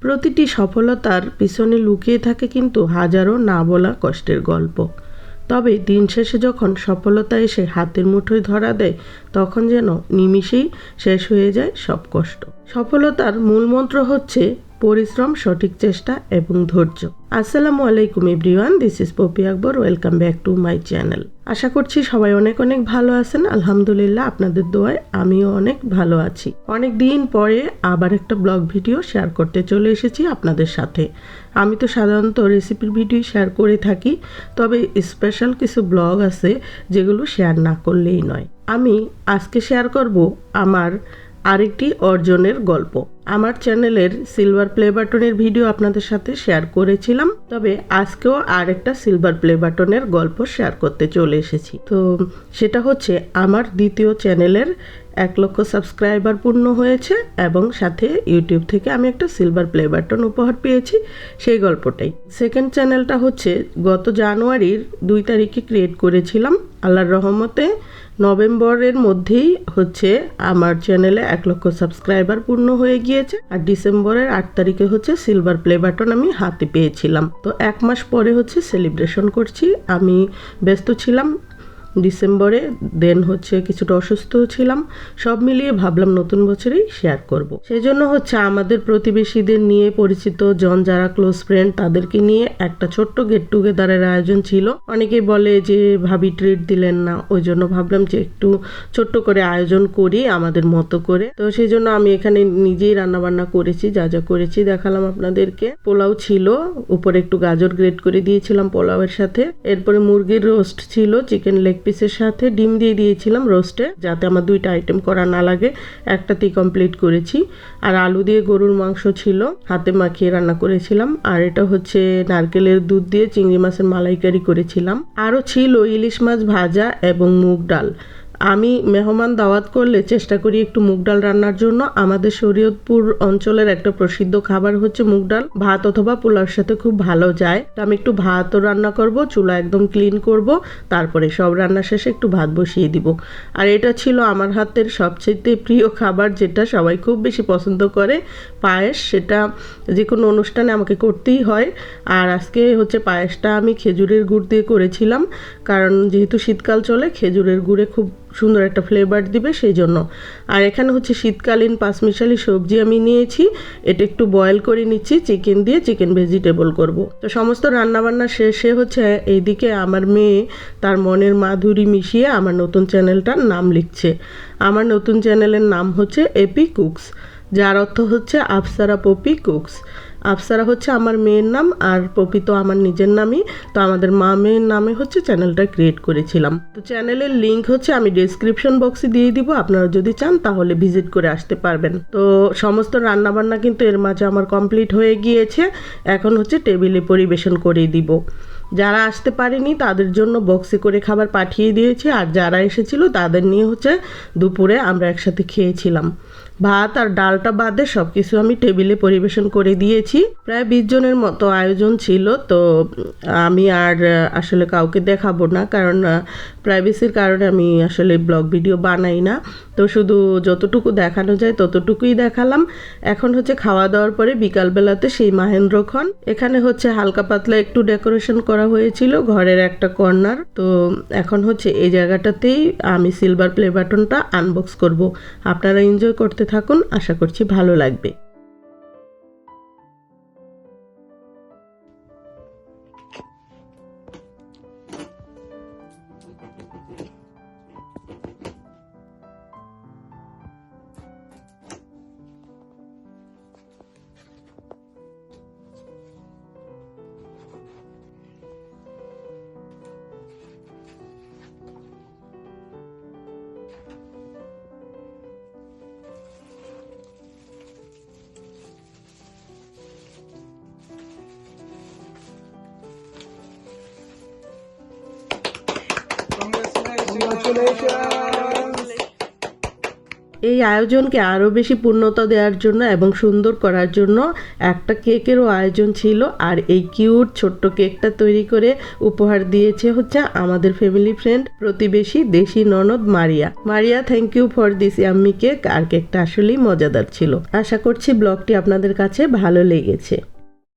প্রতিটি সফলতার পিছনে লুকিয়ে থাকে কিন্তু হাজারো না বলা কষ্টের গল্প। তবে দিন শেষে যখন সফলতা এসে হাতের মুঠোয় ধরা দেয়, তখন যেন নিমিষেই শেষ হয়ে যায় সব কষ্ট। সফলতার মূল মন্ত্র হচ্ছে পরিশ্রম, সঠিক চেষ্টা এবং ধৈর্য। আসসালামু আলাইকুম, everyone. This is Popy Akbar welcome back to my channel আশা করছি সবাই অনেক অনেক ভালো আছেন। আলহামদুলিল্লাহ আপনাদের দোয়ায় আমিও অনেক ভালো আছি। অনেক দিন পরে আবার একটা ব্লগ ভিডিও শেয়ার করতে চলে এসেছি আপনাদের সাথে। আমি তো সাধারণত রেসিপির ভিডিও শেয়ার করে থাকি, তবে স্পেশাল কিছু ব্লগ আছে যেগুলো শেয়ার না করলেই নয়। আমি আজকে শেয়ার করব আমার আরেকটি অর্জনের গল্প। আমার চ্যানেলের সিলভার প্লে বাটনের ভিডিও আপনাদের সাথে শেয়ার করেছিলাম। তবে আজকেও আরেকটা সিলভার প্লে বাটনের গল্প শেয়ার করতে চলে এসেছি। তো সেটা হচ্ছে আমার দ্বিতীয় চ্যানেলের এক লক্ষ সাবস্ক্রাইবার পূর্ণ হয়েছে এবং সাথে ইউটিউব থেকে আমি একটা সিলভার প্লে বাটন উপহার পেয়েছি, সেই গল্পটাই। সেকেন্ড চ্যানেলটা হচ্ছে, গত জানুয়ারির দুই তারিখে ক্রিয়েট করেছিলাম, আল্লাহর রহমতে। নভেম্বরের মধ্যেই হচ্ছে আমার চ্যানেলে এক লক্ষ সাবস্ক্রাইবার পূর্ণ হয়ে গিয়েছে, আর ডিসেম্বরের আট তারিখে হচ্ছে সিলভার প্লে বাটন আমি হাতে পেয়েছিলাম। তো এক মাস পরে হচ্ছে সেলিব্রেশন করছি, আমি ব্যস্ত ছিলাম ডিসেম্বরে, দেন হচ্ছে কিছুটা অসুস্থ ছিলাম। সব মিলিয়ে ভাবলাম নতুন বছরেই শেয়ার করব। সেই জন্য হচ্ছে আমাদের প্রতিবেশীদের নিয়ে পরিচিত জন যারা ক্লোজ ফ্রেন্ড তাদেরকে নিয়ে একটা ছোট্ট গেট টুগেদারের আয়োজন ছিল। অনেকেই বলে যে, ভাবি ট্রিট দিলেন না। ওই জন্য ভাবলাম যে, একটু ছোট্ট করে আয়োজন করি আমাদের মতো করে। তো সেই জন্য আমি এখানে নিজেই রান্নাবান্না করেছি, যা যা করেছি দেখালাম আপনাদেরকে। পোলাও ছিল, উপরে একটু গাজর গ্রেট করে দিয়েছিলাম পোলাওয়ের সাথে। এরপরে মুরগির রোস্ট ছিল চিকেন লেগ পিসের সাথে ডিম দিয়ে দিয়েছিলাম রোস্টে যাতে আমার দুইটা আইটেম করা না লাগে। একটাতেই কমপ্লিট করেছি। আর আলু দিয়ে গরুর মাংস ছিল, হাতে মাখিয়ে রান্না করেছিলাম। আর এটা হচ্ছে নারকেলের দুধ দিয়ে চিংড়ি মাছের মালাইকারি করেছিলাম। আরও ছিল ইলিশ মাছ ভাজা এবং মুগ ডাল। আমি মেহমান দাওয়াত করলে চেষ্টা করি একটু মুগ ডাল রান্নার জন্য। আমাদের শরীয়তপুর অঞ্চলের একটা প্রসিদ্ধ খাবার হচ্ছে মুগ ডাল। ভাত অথবা পোলাওর সাথে খুব ভালো যায়। তো আমি একটু ভাতও রান্না করব, চুলা একদম ক্লিন করব, তারপরে সব রান্না শেষে একটু ভাত বসিয়ে দিব। আর এটা ছিল আমার হাতের সবচেয়ে প্রিয় খাবার, যেটা সবাই খুব বেশি পছন্দ করে, পায়েস। সেটা যে কোনো অনুষ্ঠানে আমাকে করতেই হয়। আর আজকে হচ্ছে পায়েসটা আমি খেজুরের গুড় দিয়ে করেছিলাম, কারণ যেহেতু শীতকাল চলে, খেজুরের গুড়ে খুব সুন্দর একটা ফ্লেভার দিবে সেই জন্য আর এখানে হচ্ছে শীতকালীন পাঁচমিশালি সবজি আমি নিয়েছি। এটা একটু বয়েল করে নিচ্ছি চিকেন দিয়ে চিকেন ভেজিটেবল করব। তো সমস্ত রান্নাবান্না শেষে হচ্ছে এইদিকে আমার মেয়ে তার মনের মাধুরী মিশিয়ে আমার নতুন চ্যানেলটার নাম লিখছে। আমার নতুন চ্যানেলের নাম হচ্ছে এপি কুকস যার অর্থ হচ্ছে আফসারা পপি কুকস আফসারা হচ্ছে আমার মেয়ের নাম আর পপি তো আমার নিজের নামই। তো আমাদের মা মেয়ের নামে হচ্ছে চ্যানেলটা ক্রিয়েট করেছিলাম। তো চ্যানেলের লিঙ্ক হচ্ছে আমি ডিসক্রিপশন বক্সে দিয়ে দিব, আপনারা যদি চান তাহলে ভিজিট করে আসতে পারবেন। তো সমস্ত রান্নাবান্না কিন্তু এর মাঝে আমার কমপ্লিট হয়ে গিয়েছে, এখন হচ্ছে টেবিলে পরিবেশন করে দিব। যারা আসতে পারেনি তাদের জন্য বক্সে করে খাবার পাঠিয়ে দিয়েছে, আর যারা এসেছিল তাদের নিয়ে হচ্ছে দুপুরে আমরা একসাথে খেয়েছিলাম। ভাত আর ডালটা বাদে সব কিছু আমি টেবিলে পরিবেশন করে দিয়েছি। প্রায় বিশ জনের মতো আয়োজন ছিল, তো আমি আর আসলে কাউকে দেখাবো না, কারণ প্রাইভেসির কারণে আমি আসলে ব্লগ ভিডিও বানাই না। তো শুধু যতটুকু দেখানো যায় ততটুকুই দেখালাম। এখন হচ্ছে খাওয়া দাওয়ার পরে বিকালবেলাতে সেই মাহেন্দ্রক্ষণ এখানে হচ্ছে হালকা পাতলা একটু ডেকোরেশন করা হয়েছিল, ঘরের একটা কর্নার। তো এখন হচ্ছে এই জায়গাটাতেই আমি সিলভার প্লে বাটনটা আনবক্স করব। আপনারা এনজয় করতে থাকুন আশা করছি ভালো লাগবে। এই আয়োজনকে আরও বেশি পূর্ণতা দেওয়ার জন্য এবং সুন্দর করার জন্য একটা কেকেরও আয়োজন ছিল আর এই কিউট ছোট্ট কেকটা তৈরি করে উপহার দিয়েছে হচ্ছে আমাদের ফ্যামিলি ফ্রেন্ড প্রতিবেশী দেশি ননদ Maria. Maria thank you for this yummy cake আর কেকটা আসলেই মজাদার ছিল। আশা করছি ব্লগটি আপনাদের কাছে ভালো লেগেছে।